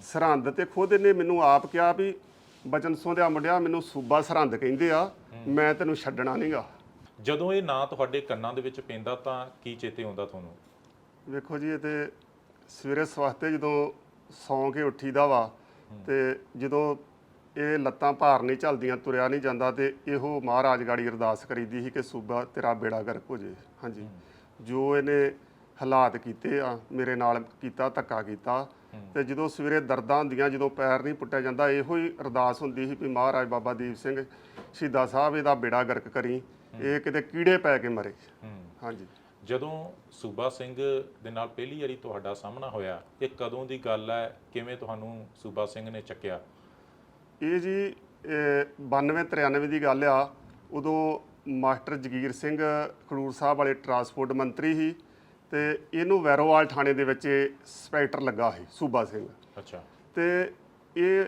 ਸਰਹੰਦ ਤੇ ਖੁਦ ਇਹਨੇ ਮੈਨੂੰ ਆਪ ਕਿਹਾ ਵੀ ਬਚਨ ਸੋਧਿਆ ਮੁੰਡਿਆ ਮੈਨੂੰ ਸੂਬਾ ਸਰਹੰਦ ਕਹਿੰਦੇ ਆ ਮੈਂ ਤੈਨੂੰ ਛੱਡਣਾ ਨਹੀਂਗਾ। ਜਦੋਂ ਇਹ ਨਾਂ ਤੁਹਾਡੇ ਕੰਨਾਂ ਦੇ ਵਿੱਚ ਪੈਂਦਾ ਤਾਂ ਕੀ ਚੇਤੇ ਆਉਂਦਾ ਤੁਹਾਨੂੰ? ਵੇਖੋ ਜੀ ਇਹ ਤੇ ਸਵੇਰੇ ਸਵਾਸਤੇ ਜਦੋਂ ਸੌਂ ਕੇ ਉੱਠੀਦਾ ਵਾ ਤੇ ਜਦੋਂ ਇਹ ਲੱਤਾਂ ਭਾਰ ਨਹੀਂ ਚੱਲਦੀਆਂ ਤੁਰਿਆ ਨਹੀਂ ਜਾਂਦਾ ਤੇ ਇਹੋ ਮਹਾਰਾਜ ਗਾੜੀ ਅਰਦਾਸ ਕਰੀਦੀ ਸੀ ਕਿ ਸੂਬਾ ਤੇਰਾ ਬੇੜਾ ਗਰਕ ਹੋ ਜੇ। ਹਾਂਜੀ। ਜੋ ਇਹਨੇ ਹਾਲਾਤ ਕੀਤੇ ਆ ਮੇਰੇ ਨਾਲ ਕੀਤਾ ਧੱਕਾ ਕੀਤਾ ਤੇ ਜਦੋਂ ਸਵੇਰੇ ਦਰਦਾਂ ਹੁੰਦੀਆਂ ਜਦੋਂ ਪੈਰ ਨਹੀਂ ਪੁੱਟਿਆ ਜਾਂਦਾ ਇਹੋ ਹੀ ਅਰਦਾਸ ਹੁੰਦੀ ਸੀ ਵੀ ਮਹਾਰਾਜ ਬਾਬਾ ਦੀਪ ਸਿੰਘ ਸ਼ਹੀਦਾਂ ਸਾਹਿਬ ਇਹਦਾ ਬੇੜਾ ਗਰਕ ਕਰੀ ਇਹ ਕਿਤੇ ਕੀੜੇ ਪੈ ਕੇ ਮਰੇ। ਹਾਂਜੀ। ਜਦੋਂ ਸੂਬਾ ਸਿੰਘ ਦੇ ਨਾਲ ਪਹਿਲੀ ਵਾਰੀ ਤੁਹਾਡਾ ਸਾਹਮਣਾ ਹੋਇਆ ਇਹ ਕਦੋਂ ਦੀ ਗੱਲ ਹੈ? ਕਿਵੇਂ ਤੁਹਾਨੂੰ ਸੂਬਾ ਸਿੰਘ ਨੇ ਚੱਕਿਆ? ਇਹ ਜੀ 92 93 ਦੀ ਗੱਲ ਆ। ਉਦੋਂ ਮਾਸਟਰ ਜਗੀਰ ਸਿੰਘ ਖਡੂਰ ਸਾਹਿਬ ਵਾਲੇ ਟਰਾਂਸਪੋਰਟ ਮੰਤਰੀ ਸੀ। ਤੇ ਇਹਨੂੰ ਵੈਰੋਵਾਲ ਥਾਣੇ ਦੇ ਵਿੱਚ ਇੰਸਪੈਕਟਰ ਲੱਗਾ ਸੀ ਸੂਬਾ ਸਿੰਘ। ਅੱਛਾ। ਤੇ ਇਹ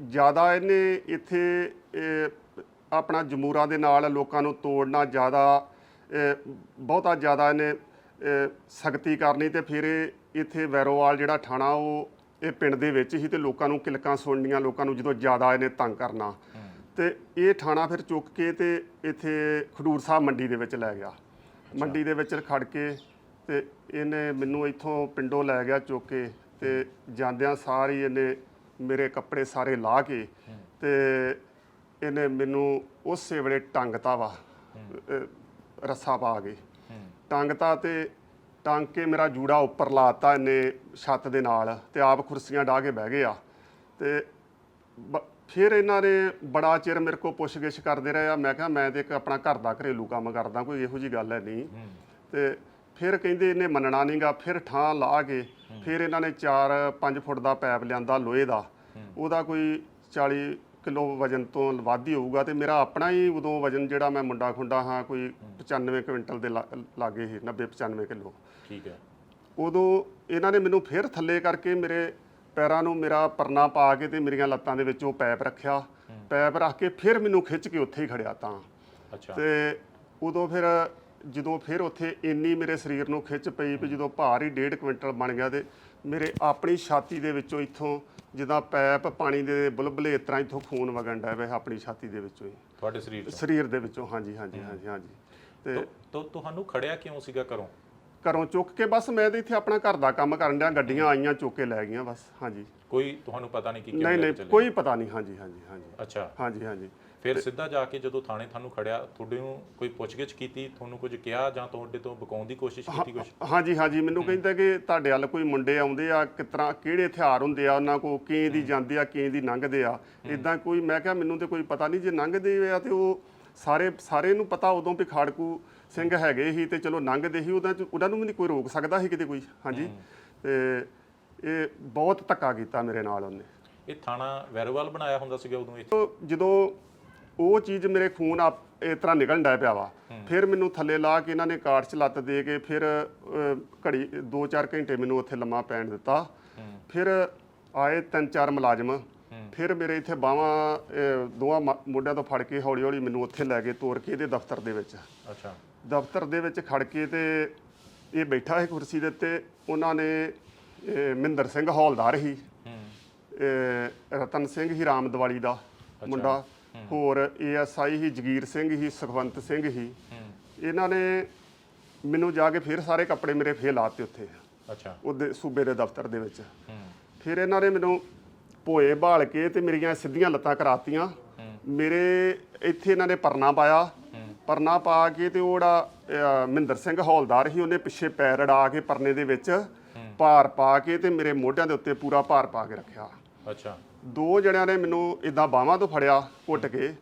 ਜ਼ਿਆਦਾ ਇਹਨੇ ਇੱਥੇ ਇਹ, ਆਪਣਾ ਜਮੂਰਾ ਦੇ ਨਾਲ ਲੋਕਾਂ ਨੂੰ ਤੋੜਨਾ ਜ਼ਿਆਦਾ ਇਹ, ਬਹੁਤਾ ਜ਼ਿਆਦਾ ਇਹਨੇ ਸਖਤੀ ਕਰਨੀ ਤੇ ਫਿਰ ਇਹ ਇੱਥੇ ਵੈਰੋਵਾਲ ਜਿਹੜਾ ਥਾਣਾ ਉਹ ਇਹ ਪਿੰਡ ਦੇ ਵਿੱਚ ਹੀ ਤੇ ਲੋਕਾਂ ਨੂੰ ਕਿਲਕਾਂ ਸੁਣਨੀਆਂ ਲੋਕਾਂ ਨੂੰ ਜਦੋਂ ਜ਼ਿਆਦਾ ਇਹਨੇ ਤੰਗ ਕਰਨਾ। ਤੇ ਇਹ ਥਾਣਾ ਫਿਰ ਚੁੱਕ ਕੇ ਤੇ ਇੱਥੇ ਖਡੂਰ ਸਾਹਿਬ ਮੰਡੀ ਦੇ ਵਿੱਚ ਲੈ ਗਿਆ। ਮੰਡੀ ਦੇ ਵਿੱਚ ਖੜ ਕੇ ਤੇ ਇਹਨੇ ਮੈਨੂੰ ਇੱਥੋਂ ਪਿੰਡੋਂ ਲੈ ਗਿਆ ਚੁੱਕ ਕੇ ਤੇ ਜਾਂਦਿਆਂ ਸਾਰ ਹੀ ਇਹਨੇ ਮੇਰੇ ਕੱਪੜੇ ਸਾਰੇ ਲਾਹ ਕੇ ਤੇ ਇਹਨੇ ਮੈਨੂੰ ਉਸੇ ਵੇਲੇ ਟੰਗਤਾ ਵਾ ਰੱਸਾ ਪਾ ਕੇ। ਟੰਗਤਾ ਤੇ ਟੰਗ ਕੇ ਮੇਰਾ ਜੂੜਾ ਉੱਪਰ ਲਾਤਾ ਇਹਨੇ ਛੱਤ ਦੇ ਨਾਲ ਤੇ ਆਪ ਕੁਰਸੀਆਂ ਢਾ ਕੇ ਬਹਿ ਗਏ ਆ ਤੇ ਫਿਰ ਇਹਨਾਂ ਨੇ ਬੜਾ ਚਿਰ ਮੇਰੇ ਕੋਲ ਪੁੱਛਗਿੱਛ ਕਰਦੇ ਰਹੇ ਆ। ਮੈਂ ਕਿਹਾ ਮੈਂ ਤੇ ਇੱਕ ਆਪਣਾ ਘਰ ਦਾ ਘਰੇਲੂ ਕੰਮ ਕਰਦਾ ਕੋਈ ਇਹੋ ਜੀ ਗੱਲ ਹੈ ਨਹੀਂ। ਤੇ ਫਿਰ ਕਹਿੰਦੇ ਇਹਨੇ ਮੰਨਣਾ ਨਹੀਂਗਾ ਫਿਰ ਠਾਂ ਲਾ ਕੇ ਫਿਰ ਇਹਨਾਂ ਨੇ 4-5 ਫੁੱਟ ਦਾ ਪੈਪ ਲਿਆਂਦਾ ਲੋਹੇ ਦਾ। ਉਹਦਾ ਕੋਈ 40 ਕਿਲੋ ਵਜਨ ਤੋਂ ਵੱਧ ਹੀ ਹੋਊਗਾ ਤੇ ਮੇਰਾ ਆਪਣਾ ਹੀ ਉਦੋਂ ਵਜਨ ਜਿਹੜਾ ਮੈਂ ਮੁੰਡਾ ਖੁੰਡਾ ਹਾਂ ਕੋਈ 95 ਕੁਇੰਟਲ ਦੇ ਲਾਗੇ ਸੀ 90-95 ਕਿਲੋ। ਠੀਕ ਹੈ। ਉਦੋਂ ਇਹਨਾਂ ਨੇ ਮੈਨੂੰ ਫਿਰ ਥੱਲੇ ਕਰਕੇ ਮੇਰੇ ਪੈਰਾਂ ਨੂੰ ਮੇਰਾ ਪਰਨਾ ਪਾ ਕੇ ਤੇ ਮੇਰੀਆਂ ਲੱਤਾਂ ਦੇ ਵਿੱਚ ਉਹ ਪੈਪ ਰੱਖਿਆ। ਪੈਪ ਰੱਖ ਕੇ ਫਿਰ ਮੈਨੂੰ ਖਿੱਚ ਕੇ ਉੱਥੇ ਹੀ ਖੜਿਆ ਤਾਂ। ਅੱਛਾ। ਤੇ ਉਦੋਂ ਫਿਰ ਜਦੋਂ ਫਿਰ ਉੱਥੇ ਇੰਨੀ ਮੇਰੇ ਸਰੀਰ ਨੂੰ ਖਿੱਚ ਪਈ ਵੀ ਜਦੋਂ ਭਾਰ ਹੀ 1.5 ਕੁਇੰਟਲ ਬਣ ਗਿਆ ਤੇ ਮੇਰੇ ਆਪਣੀ ਛਾਤੀ ਦੇ ਵਿੱਚੋਂ ਇੱਥੋਂ ਜਿੱਦਾਂ ਪੈਪ ਪਾਣੀ ਦੇ ਬੁਲਬੁਲੇ ਇਸ ਤਰ੍ਹਾਂ ਇੱਥੋਂ ਖੂਨ ਵਗਣ ਡਿਆ ਪਿਆ ਆਪਣੀ ਛਾਤੀ ਦੇ ਵਿੱਚੋਂ ਹੀ। ਤੁਹਾਡੇ ਸਰੀਰ ਤੋਂ ਸਰੀਰ ਦੇ ਵਿੱਚੋਂ ਹਾਂਜੀ ਹਾਂਜੀ ਹਾਂਜੀ ਹਾਂਜੀ। ਤੇ ਤੁਹਾਨੂੰ ਖੜਿਆ ਕਿਉਂ ਸੀਗਾ ਘਰੋਂ? ਘਰੋਂ ਚੁੱਕ ਕੇ ਬਸ ਮੈਂ ਤੇ ਇੱਥੇ ਆਪਣਾ ਘਰ ਦਾ ਕੰਮ ਕਰਨ ਡਿਆ ਗੱਡੀਆਂ ਆਈਆਂ ਚੁੱਕ ਕੇ ਲੈ ਗਈਆਂ ਬਸ ਹਾਂਜੀ। ਕੋਈ ਤੁਹਾਨੂੰ ਪਤਾ ਨਹੀਂ ਕਿ ਕਿਉਂ ਨਹੀਂ ਲੈ ਨਹੀਂ ਚੱਲੇ? ਕੋਈ ਪਤਾ ਨਹੀਂ ਹਾਂਜੀ ਹਾਂਜੀ ਹਾਂਜੀ। ਅੱਛਾ। ਹਾਂਜੀ ਹਾਂਜੀ। ਫਿਰ ਸਿੱਧਾ ਜਾ ਕੇ ਜਦੋਂ ਥਾਣੇ ਤੁਹਾਨੂੰ ਖੜਿਆ ਤੁਹਾਡੇ ਨੂੰ ਕੋਈ ਪੁੱਛਗਿੱਛ ਕੀਤੀ ਤੁਹਾਨੂੰ ਕੁਝ ਕਿਹਾ ਜਾਂ ਤੁਹਾਡੇ ਤੋਂ ਬਕਾਉਣ ਦੀ ਕੋਸ਼ਿਸ਼ ਕੀਤੀ ਕੁਝ ਹਾਂਜੀ ਹਾਂਜੀ ਮੈਨੂੰ ਕਹਿੰਦਾ ਕਿ ਤੁਹਾਡੇ ਵੱਲ ਕੋਈ ਮੁੰਡੇ ਆਉਂਦੇ ਆ ਕਿਸ ਤਰ੍ਹਾਂ ਕਿਹੜੇ ਹਥਿਆਰ ਹੁੰਦੇ ਆ ਉਹਨਾਂ ਕੋ ਕੀ ਦੀ ਜਾਂਦੇ ਆ ਕੀ ਦੀ ਲੰਘਦੇ ਆ। ਇਦਾਂ ਕੋਈ ਮੈਂ ਕਿਹਾ ਮੈਨੂੰ ਤੇ ਕੋਈ ਪਤਾ ਨਹੀਂ ਜੇ ਲੰਘਦੇ ਆ ਤੇ ਉਹ ਸਾਰੇ ਸਾਰੇ ਨੂੰ ਪਤਾ ਉਦੋਂ ਵੀ ਖਾੜਕੂ ਸਿੰਘ ਹੈਗੇ ਸੀ ਤੇ ਚਲੋ ਲੰਘਦੇ ਸੀ ਉਹਦਾ ਉਹਨਾਂ ਨੂੰ ਵੀ ਨਹੀਂ ਕੋਈ ਰੋਕ ਸਕਦਾ ਸੀ ਕਿਤੇ ਕੋਈ ਹਾਂਜੀ। ਤੇ ਇਹ ਬਹੁਤ ਧੱਕਾ ਕੀਤਾ ਮੇਰੇ ਨਾਲ ਉਹਨੇ। ਇਹ ਥਾਣਾ ਵੈਰੋਵਾਲ ਬਣਾਇਆ ਹੁੰਦਾ ਸੀਗਾ ਉਦੋਂ ਇਹ? ਜਦੋਂ ਉਹ ਚੀਜ਼ ਮੇਰੇ ਖੂਨ ਆ ਇਸ ਤਰ੍ਹਾਂ ਨਿਕਲਣ ਡਿਆ ਪਿਆ ਵਾ। ਫਿਰ ਮੈਨੂੰ ਥੱਲੇ ਲਾ ਕੇ ਇਹਨਾਂ ਨੇ ਕਾਰਡ 'ਚ ਲੱਤ ਦੇ ਕੇ ਫਿਰ ਅਹ, ਘੜੀ 2-4 ਘੰਟੇ ਮੈਨੂੰ ਉੱਥੇ ਲੰਮਾ ਪੈਣ ਦਿੱਤਾ। ਫਿਰ ਆਏ ਤਿੰਨ ਚਾਰ ਮੁਲਾਜ਼ਮ। ਫਿਰ ਮੇਰੇ ਇੱਥੇ ਬਾਹਾਂ ਦੋਵਾਂ ਮ- ਮੋਢਿਆਂ ਤੋਂ ਫੜ ਕੇ ਹੌਲੀ ਹੌਲੀ ਮੈਨੂੰ ਉੱਥੇ ਲੈ ਕੇ ਤੋਰ ਕੇ ਇਹਦੇ ਦਫ਼ਤਰ ਦੇ ਵਿੱਚ। ਅੱਛਾ। ਦਫ਼ਤਰ ਦੇ ਵਿੱਚ ਖੜ ਕੇ ਤੇ ਇਹ ਬੈਠਾ ਹੈ ਕੁਰਸੀ ਦੇ ਉੱਤੇ। ਉਹਨਾਂ ਨੇ ਇਹ, ਮਹਿੰਦਰ ਸਿੰਘ ਹੌਲਦਾਰ ਹੂੰ। ਇਹ ਰਤਨ ਸਿੰਘ ਹੀ ਰਾਮ ਦਿਵਾਲੀ ਦਾ ਮੁੰਡਾ। ਹੋਰ ਏਐਸਆਈ ਹੀ ਜਗੀਰ ਸਿੰਘ ਹੀ ਸੁਖਵੰਤ ਸਿੰਘ ਹੀ। ਇਹਨਾਂ ਨੇ ਮੈਨੂੰ ਜਾ ਕੇ ਫਿਰ ਸਾਰੇ ਕੱਪੜੇ ਮੇਰੇ ਫੇਰ ਲਾਤੇ ਉੱਥੇ। ਅੱਛਾ। ਉਹਦੇ ਸੂਬੇ ਦੇ ਦਫ਼ਤਰ ਦੇ ਵਿੱਚ। ਫਿਰ ਇਹਨਾਂ ਨੇ ਮੈਨੂੰ ਭੋਏ ਭਾਲ ਕੇ ਤੇ ਮੇਰੀਆਂ ਸਿੱਧੀਆਂ ਲੱਤਾਂ ਕਰਾਤੀਆਂ। ਮੇਰੇ ਇੱਥੇ ਇਹਨਾਂ ਨੇ ਪਰਨਾ ਪਾਇਆ। ਪਰਨਾ ਪਾ ਕੇ ਤੇ ਉਹ ਜਿਹੜਾ ਮਹਿੰਦਰ ਸਿੰਘ ਹੌਲਦਾਰ ਸੀ ਉਹਨੇ ਪਿੱਛੇ ਪੈਰ ਅੜਾ ਕੇ ਪਰਨੇ ਦੇ ਵਿੱਚ ਭਾਰ ਪਾ ਕੇ ਤੇ ਮੇਰੇ ਮੋਢਿਆਂ ਦੇ ਉੱਤੇ ਪੂਰਾ ਭਾਰ ਪਾ ਕੇ ਰੱਖਿਆ। ਅੱਛਾ। ਦੋ ਜਣਿਆਂ ਨੇ ਮੈਨੂੰ ਇਦਾਂ ਬਾਹਾਂ ਤੋਂ ਫੜਿਆ ਘੁੱਟ ਕੇ।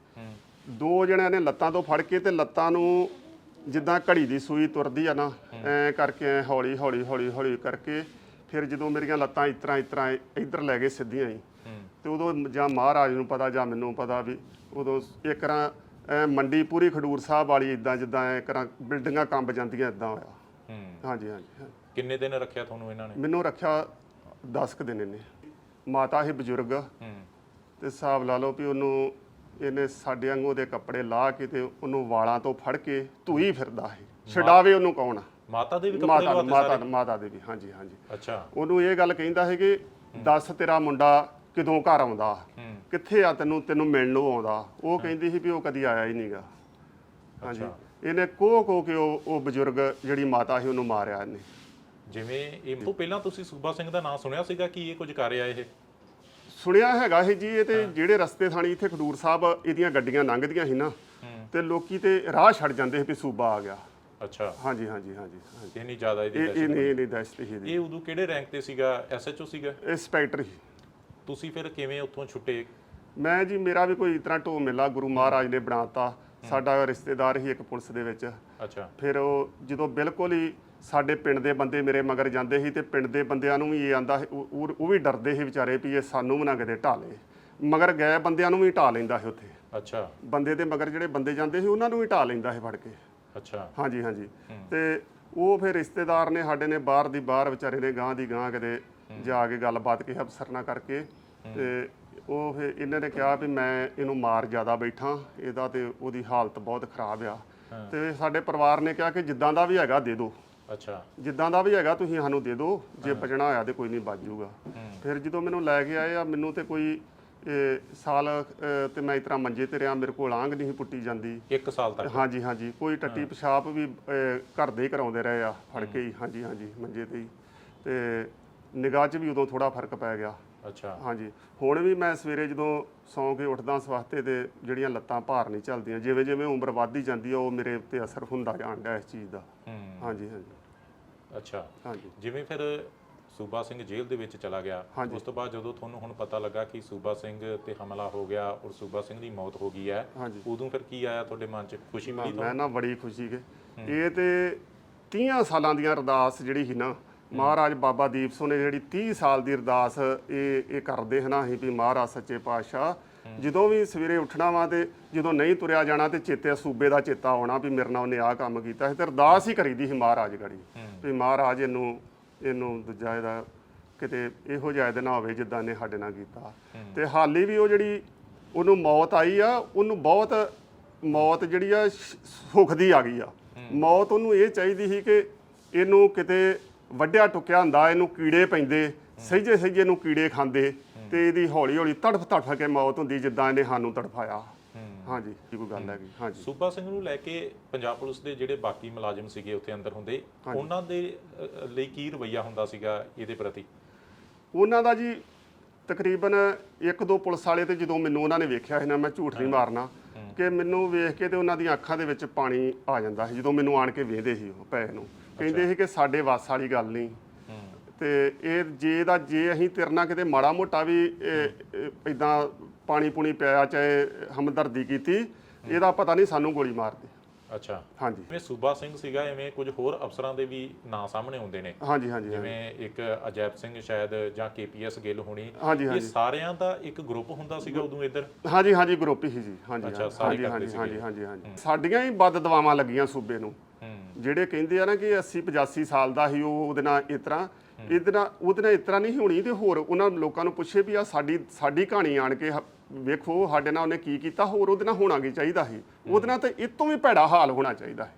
ਦੋ ਜਣਿਆਂ ਨੇ ਲੱਤਾਂ ਤੋਂ ਫੜ ਕੇ ਤੇ ਲੱਤਾਂ ਨੂੰ ਜਿੱਦਾਂ ਘੜੀ ਦੀ ਸੂਈ ਤੁਰਦੀ ਆ ਨਾ ਐ ਕਰਕੇ ਐਂ ਹੌਲੀ ਹੌਲੀ ਹੌਲੀ ਹੌਲੀ ਕਰਕੇ ਫਿਰ ਜਦੋਂ ਮੇਰੀਆਂ ਲੱਤਾਂ ਇਸ ਤਰ੍ਹਾਂ ਇਸ ਤਰ੍ਹਾਂ ਇੱਧਰ ਲੈ ਗਏ ਸਿੱਧੀਆਂ ਹੀ। ਤੇ ਉਦੋਂ ਜਾਂ ਮਹਾਰਾਜ ਨੂੰ ਪਤਾ ਜਾਂ ਮੈਨੂੰ ਪਤਾ ਵੀ ਉਦੋਂ ਇੱਕ ਰਾਂ ਐ ਮੰਡੀ ਪੂਰੀ ਖਡੂਰ ਸਾਹਿਬ ਵਾਲੀ ਇਦਾਂ ਜਿੱਦਾਂ ਐ ਕਰਾਂ ਬਿਲਡਿੰਗਾਂ ਕੰਬ ਜਾਂਦੀਆਂ ਇਦਾਂ ਹੋਇਆ। ਹਾਂਜੀ ਹਾਂਜੀ। ਕਿੰਨੇ ਦਿਨ ਰੱਖਿਆ ਤੁਹਾਨੂੰ ਇਹਨਾਂ ਨੇ? ਮੈਨੂੰ ਰੱਖਿਆ 10 ਕੁ ਦਿਨ ਇਹਨੇ। ਮਾਤਾ ਹੀ ਬਜ਼ੁਰਗ। ਤੇ ਹਿਸਾਬ ਲਾ ਲਓ ਵੀ ਉਹਨੂੰ ਇਹਨੇ ਸਾਡੇ ਵਾਂਗੂ ਉਹਦੇ ਕੱਪੜੇ ਲਾ ਕੇ ਤੇ ਉਹਨੂੰ ਵਾਲਾਂ ਤੋਂ ਫੜ ਕੇ ਧੂਈ ਫਿਰਦਾ ਹੈ ਛਡਾਵੇ ਉਹਨੂੰ ਕੌਣ ਮਾਤਾ ਦੇ ਵੀ ਕੱਪੜੇ ਮਾਤਾ ਮਾਤਾ ਮਾਤਾ ਦੇ ਵੀ ਹਾਂਜੀ ਹਾਂਜੀ। ਅੱਛਾ। ਉਹਨੂੰ ਇਹ ਗੱਲ ਕਹਿੰਦਾ ਹੈ ਕਿ ਦੱਸ ਤੇਰਾ ਮੁੰਡਾ ਕਦੋਂ ਘਰ ਆਉਂਦਾ? ਕਿੱਥੇ ਆ ਤੈਨੂੰ ਤੈਨੂੰ ਮਿਲਣ ਨੂੰ ਆਉਂਦਾ? ਉਹ ਕਹਿੰਦੀ ਸੀ ਵੀ ਉਹ ਕਦੀ ਆਇਆ ਹੀ ਨਹੀਂਗਾ। ਹਾਂਜੀ। ਇਹਨੇ ਕੋ ਕੋ ਕੇ ਉਹ ਉਹ ਬਜ਼ੁਰਗ ਜਿਹੜੀ ਮਾਤਾ ਸੀ ਉਹਨੂੰ ਮਾਰਿਆ ਇਹਨੇ। ਜਿਵੇਂ ਇਹ ਤੋਂ ਪਹਿਲਾਂ ਤੁਸੀਂ ਸੂਬਾ ਸਿੰਘ ਦਾ ਨਾਮ ਸੁਣਿਆ ਸੀਗਾ ਕਿ ਇਹ ਕੁਝ ਕਰ ਰਿਹਾ ਇਹ? ਸੁਣਿਆ ਹੈਗਾ ਇਹ ਜੀ ਇਹ ਤੇ ਜਿਹੜੇ ਰਸਤੇ ਥਾਣੀ ਇੱਥੇ ਖਡੂਰ ਸਾਹਿਬ ਇਹਦੀਆਂ ਗੱਡੀਆਂ ਲੰਘਦੀਆਂ ਸੀ ਨਾ ਹੂੰ। ਤੇ ਲੋਕੀ ਤੇ ਰਾਹ ਛੱਡ ਜਾਂਦੇ ਸੀ ਵੀ ਸੂਬਾ ਆ ਗਿਆ। ਅੱਛਾ। ਹਾਂਜੀ ਹਾਂਜੀ ਹਾਂਜੀ ਹਾਂਜੀ। ਇਹ ਨਹੀਂ ਜ਼ਿਆਦਾ ਇਹਦੀ ਇਹ ਨਹੀਂ ਨਹੀਂ ਦਹਿਸ਼ਤ ਸੀ ਇਹਦੀ। ਇਹ ਉਦੋਂ ਕਿਹੜੇ ਰੈਂਕ ਤੇ ਸੀਗਾ? ਐਸਐਚਓ ਸੀਗਾ? ਇੰਸਪੈਕਟਰ ਸੀ ਤੁਸੀਂ ਫਿਰ ਕਿਵੇਂ ਉੱਥੋਂ ਛੁੱਟੇ? ਮੈਂ ਜੀ ਮੇਰਾ ਵੀ ਕੋਈ ਇਤਨਾ ਢੋ ਮਿਲਾ ਗੁਰੂ ਮਹਾਰਾਜ ਨੇ ਬਣਾਤਾ। ਸਾਡਾ ਰਿਸ਼ਤੇਦਾਰ ਹੀ ਇੱਕ ਪੁਲਿਸ ਦੇ ਵਿੱਚ। ਅੱਛਾ। ਫਿਰ ਉਹ ਜਦੋਂ ਬਿਲਕੁਲ ਹੀ ਸਾਡੇ ਪਿੰਡ ਦੇ ਬੰਦੇ ਮੇਰੇ ਮਗਰ ਜਾਂਦੇ ਸੀ ਤੇ ਪਿੰਡ ਦੇ ਬੰਦਿਆਂ ਨੂੰ ਵੀ ਇਹ ਆਂਦਾ ਉਹ ਵੀ ਡਰਦੇ ਸੀ ਵਿਚਾਰੇ ਵੀ ਇਹ ਸਾਨੂੰ ਵੀ ਨਾ ਕਿਤੇ ਢਾਲੇ ਮਗਰ ਗਏ ਬੰਦਿਆਂ ਨੂੰ ਵੀ ਢਾ ਲੈਂਦਾ ਸੀ ਉੱਥੇ। ਅੱਛਾ। ਬੰਦੇ ਦੇ ਮਗਰ ਜਿਹੜੇ ਬੰਦੇ ਜਾਂਦੇ ਸੀ ਉਹਨਾਂ ਨੂੰ ਵੀ ਢਾ ਲੈਂਦਾ ਸੀ ਫੜ ਕੇ। ਅੱਛਾ। ਹਾਂਜੀ ਹਾਂਜੀ। ਤੇ ਉਹ ਫਿਰ ਰਿਸ਼ਤੇਦਾਰ ਨੇ ਸਾਡੇ ਨੇ ਬਾਹਰ ਦੀ ਬਾਹਰ ਵਿਚਾਰੇ ਨੇ ਗਾਂ ਦੀ ਗਾਂ ਕਿਤੇ ਜਾ ਕੇ ਗੱਲਬਾਤ ਕਿਸੇ ਅਫਸਰ ਨਾਲ ਕਰਕੇ ਤੇ ਉਹ ਫਿਰ ਇਹਨਾਂ ਨੇ ਕਿਹਾ ਵੀ ਮੈਂ ਇਹਨੂੰ ਮਾਰ ਜ਼ਿਆਦਾ ਬੈਠਾ ਇਹਦਾ ਤੇ ਉਹਦੀ ਹਾਲਤ ਬਹੁਤ ਖਰਾਬ ਆ। ਤੇ ਸਾਡੇ ਪਰਿਵਾਰ ਨੇ ਕਿਹਾ ਕਿ ਜਿੱਦਾਂ ਦਾ ਵੀ ਹੈਗਾ ਦੇ ਦਿਓ। ਅੱਛਾ। ਜਿੱਦਾਂ ਦਾ ਵੀ ਹੈਗਾ ਤੁਸੀਂ ਸਾਨੂੰ ਦੇ ਦਿਓ। ਜੇ ਬਚਣਾ ਹੋਇਆ ਤੇ ਕੋਈ ਨਹੀਂ ਬਚ ਜਾਊਗਾ ਫਿਰ ਜਦੋਂ ਮੈਨੂੰ ਲੈ ਕੇ ਆਏ ਆ ਮੈਨੂੰ ਤੇ ਕੋਈ ਇਹ, ਸਾਲ ਤੇ ਮੈਂ ਇਸ ਤਰ੍ਹਾਂ ਮੰਜੇ ਤੇ ਰਿਹਾ ਮੇਰੇ ਕੋਲ ਆਂਗ ਨਹੀਂ ਸੀ ਪੁੱਟੀ ਜਾਂਦੀ। ਇੱਕ ਸਾਲ ਤੱਕ? ਹਾਂਜੀ ਹਾਂਜੀ। ਕੋਈ ਟੱਟੀ ਪਿਸ਼ਾਬ ਵੀ ਅਹ, ਘਰ ਦੇ ਹੀ ਕਰਾਉਂਦੇ ਰਹੇ ਆ ਫੜ ਕੇ ਹੀ। ਹਾਂਜੀ ਹਾਂਜੀ ਮੰਜੇ ਤੇ ਹੀ। ਤੇ ਨਿਗਾਹ 'ਚ ਵੀ ਉਦੋਂ ਥੋੜਾ ਫ਼ਰਕ ਪੈ ਗਿਆ। ਅੱਛਾ। ਹਾਂਜੀ। ਹੁਣ ਵੀ ਮੈਂ ਸਵੇਰੇ ਜਦੋਂ ਸੌਂ ਕੇ ਉੱਠਦਾ ਸਵਾਸਤੇ ਤੇ ਜਿਹੜੀਆਂ ਲੱਤਾਂ ਭਾਰ ਨਹੀਂ ਚੱਲਦੀਆਂ ਜਿਵੇਂ ਜਿਵੇਂ ਉਮਰ ਵੱਧਦੀ ਜਾਂਦੀ ਆ ਉਹ ਮੇਰੇ ਉੱਤੇ ਅਸਰ ਹੁੰਦਾ ਡਿਆ ਇਸ ਚੀਜ਼ ਦਾ। ਹੂੰ। ਹਾਂਜੀ ਹਾਂਜੀ। ਅੱਛਾ। ਹਾਂਜੀ। ਜਿਵੇਂ ਫਿਰ ਸੂਬਾ ਸਿੰਘ ਜੇਲ੍ਹ ਦੇ ਵਿੱਚ ਚਲਾ ਗਿਆ ਹਾਂਜੀ। ਉਸ ਤੋਂ ਬਾਅਦ ਜਦੋਂ ਤੁਹਾਨੂੰ ਹੁਣ ਪਤਾ ਲੱਗਾ ਕਿ ਸੂਬਾ ਸਿੰਘ ਤੇ ਹਮਲਾ ਹੋ ਗਿਆ ਔਰ ਸੂਬਾ ਸਿੰਘ ਦੀ ਮੌਤ ਹੋ ਗਈ ਹੈ ਹਾਂਜੀ। ਉਦੋਂ ਫਿਰ ਕੀ ਆਇਆ ਤੁਹਾਡੇ ਮਨ 'ਚ? ਖੁਸ਼ੀ ਮਿਲੀ ਮੈਂ ਨਾ ਬੜੀ ਖੁਸ਼ੀ ਕਿ ਇਹ ਤੇ 30 ਸਾਲਾਂ ਦੀਆਂ ਅਰਦਾਸ ਜਿਹੜੀ ਸੀ ਨਾ ਮਹਾਰਾਜ ਬਾਬਾ ਦੀਪ ਸਿੰਘ ਨੇ ਜਿਹੜੀ 30 ਸਾਲ ਦੀ ਅਰਦਾਸ ਇਹ ਇਹ ਕਰਦੇ ਹਨਾ ਅਸੀਂ ਵੀ ਮਹਾਰਾਜ ਸੱਚੇ ਪਾਤਸ਼ਾਹ ਜਦੋਂ ਵੀ ਸਵੇਰੇ ਉੱਠਣਾ ਵਾ ਤੇ ਜਦੋਂ ਨਹੀਂ ਤੁਰਿਆ ਜਾਣਾ ਤੇ ਚੇਤੇ ਸੂਬੇ ਦਾ ਚੇਤਾ ਆਉਣਾ ਵੀ ਮੇਰੇ ਨਾਲ ਉਹਨੇ ਆਹ ਕੰਮ ਕੀਤਾ ਸੀ ਤੇ ਅਰਦਾਸ ਹੀ ਕਰੀਦੀ ਸੀ ਮਹਾਰਾਜ ਗੜੀ ਵੀ ਮਹਾਰਾਜ ਇਹਨੂੰ ਇਹਨੂੰ ਦੂਜਾ ਇਹਦਾ ਕਿਤੇ ਇਹੋ ਜਿਹਾ ਇਹਦੇ ਨਾਲ ਹੋਵੇ ਜਿੱਦਾਂ ਨੇ ਸਾਡੇ ਨਾਲ ਕੀਤਾ। ਤੇ ਹਾਲੀ ਵੀ ਉਹ ਜਿਹੜੀ ਉਹਨੂੰ ਮੌਤ ਆਈ ਆ ਉਹਨੂੰ ਬਹੁਤ ਮੌਤ ਜਿਹੜੀ ਆ ਸੁੱਖ ਦੀ ਆ ਗਈ ਆ। ਮੌਤ ਉਹਨੂੰ ਇਹ ਚਾਹੀਦੀ ਸੀ ਕਿ ਇਹਨੂੰ ਕਿਤੇ ਵੱਡਿਆ ਟੁਕਿਆ ਹੁੰਦਾ ਇਹਨੂੰ ਕੀੜੇ ਪੈਂਦੇ ਸਹਿਜੇ ਸਹਿਜੇ ਨੂੰ ਕੀੜੇ ਖਾਂਦੇ। ਤੇ ਇਹਦੀ ਹੌਲੀ ਹੌਲੀ ਤੜਫ ਤੜਫ ਕੇ ਮੌਤ ਹੁੰਦੀ ਜਿੱਦਾਂ ਇਹਨੇ ਸਾਨੂੰ ਤੜਫਾਇਆ। ਹਾਂਜੀ ਇਹ ਕੋਈ ਗੱਲ ਹੈਗੀ ਹਾਂਜੀ। ਸੂਬਾ ਸਿੰਘ ਨੂੰ ਲੈ ਕੇ ਪੰਜਾਬ ਪੁਲਿਸ ਦੇ ਜਿਹੜੇ ਬਾਕੀ ਮੁਲਾਜ਼ਮ ਸੀਗੇ ਉੱਥੇ ਅੰਦਰ ਹੁੰਦੇ ਉਹਨਾਂ ਦੇ ਅ, ਲਈ ਕੀ ਰਵੱਈਆ ਹੁੰਦਾ ਸੀਗਾ ਇਹਦੇ ਪ੍ਰਤੀ? ਉਹਨਾਂ ਦਾ ਜੀ ਤਕਰੀਬਨ ਇੱਕ ਦੋ ਪੁਲਿਸ ਵਾਲੇ ਤੇ ਜਦੋਂ ਮੈਨੂੰ ਉਹਨਾਂ ਨੇ ਵੇਖਿਆ ਸੀ ਨਾ ਮੈਂ ਝੂਠ ਨਹੀਂ ਮਾਰਨਾ ਕਿ ਮੈਨੂੰ ਵੇਖ ਕੇ ਤੇ ਉਹਨਾਂ ਦੀਆਂ ਅੱਖਾਂ ਦੇ ਵਿੱਚ ਪਾਣੀ ਆ ਜਾਂਦਾ ਸੀ ਜਦੋਂ ਮੈਨੂੰ ਆਣ ਕੇ ਵੇਖਦੇ ਸੀ ਉਹ ਪੈ ਨੂੰ। ਕਹਿੰਦੇ ਸੀ ਕਿ ਸਾਡੇ ਵੱਸ ਵਾਲੀ ਗੱਲ ਨਹੀਂ ਤੇ ਇਹ ਜੇ ਦਾ ਜੇ ਅਸੀਂ ਤੇਰੇ ਨਾਲ ਕਿਤੇ ਮਾੜਾ ਮੋਟਾ ਵੀ ਇਦਾਂ ਪਾਣੀ ਪੂਣੀ ਪਿਆ ਚਾਹੇ ਹਮਦਰਦੀ ਕੀਤੀ ਇਹਦਾ ਪਤਾ ਨਹੀਂ ਸਾਨੂੰ ਗੋਲੀ ਮਾਰਦੇ ਅੱਛਾ। ਹਾਂਜੀ। ਜਿਵੇਂ ਸੂਬਾ ਸਿੰਘ ਸੀਗਾ ਐਵੇਂ ਕੁਝ ਹੋਰ ਅਫਸਰਾਂ ਦੇ ਵੀ ਨਾਂ ਸਾਹਮਣੇ ਆਉਂਦੇ ਨੇ। ਹਾਂਜੀ ਹਾਂਜੀ। ਜਿਵੇਂ ਇੱਕ ਅਜੈਬ ਸਿੰਘ ਸ਼ਾਇਦ ਜਾਂ ਕੇਪੀਐਸ ਗਿੱਲ ਹੋਣੀ। ਇਹ ਸਾਰਿਆਂ ਦਾ ਇੱਕ ਗਰੁੱਪ ਹੁੰਦਾ ਸੀਗਾ ਉਦੋਂ ਇੱਧਰ? ਹਾਂਜੀ ਹਾਂਜੀ ਗਰੁੱਪ ਹੀ ਸੀ। ਹਾਂਜੀ ਅੱਛਾ, ਹਾਂਜੀ, ਸਾਰੇ ਹਾਂਜੀ ਹਾਂਜੀ ਸਾਡੀਆਂ ਹੀ ਬਦ ਦਵਾਵਾਂ ਲੱਗੀਆਂ ਸੂਬੇ ਨੂੰ। ਜਿਹੜੇ ਕਹਿੰਦੇ ਆ ਨਾ ਕਿ 80 85 ਸਾਲ ਦਾ ਸੀ ਉਹ ਉਹਦੇ ਨਾਲ ਇਸ ਤਰ੍ਹਾਂ, ਇਹਦੇ ਨਾਲ ਉਹਦੇ ਨਾਲ ਇਸ ਤਰ੍ਹਾਂ ਨਹੀਂ ਹੋਣੀ ਤੇ ਹੋਰ ਉਹਨਾਂ ਲੋਕਾਂ ਨੂੰ ਪੁੱਛੇ ਵੀ ਆ ਸਾਡੀ ਸਾਡੀ ਕਹਾਣੀ ਆਣ ਕੇ ਹ- ਵੇਖੋ ਸਾਡੇ ਨਾਲ ਉਹਨੇ ਕੀ ਕੀਤਾ, ਹੋਰ ਉਹਦੇ ਨਾਲ ਹੋਣਾ ਕੀ ਚਾਹੀਦਾ ਸੀ? ਉਹਦੇ ਨਾਲ ਤਾਂ ਇਹ ਤੋਂ ਵੀ ਭੈੜਾ ਹਾਲ ਹੋਣਾ ਚਾਹੀਦਾ ਹੈ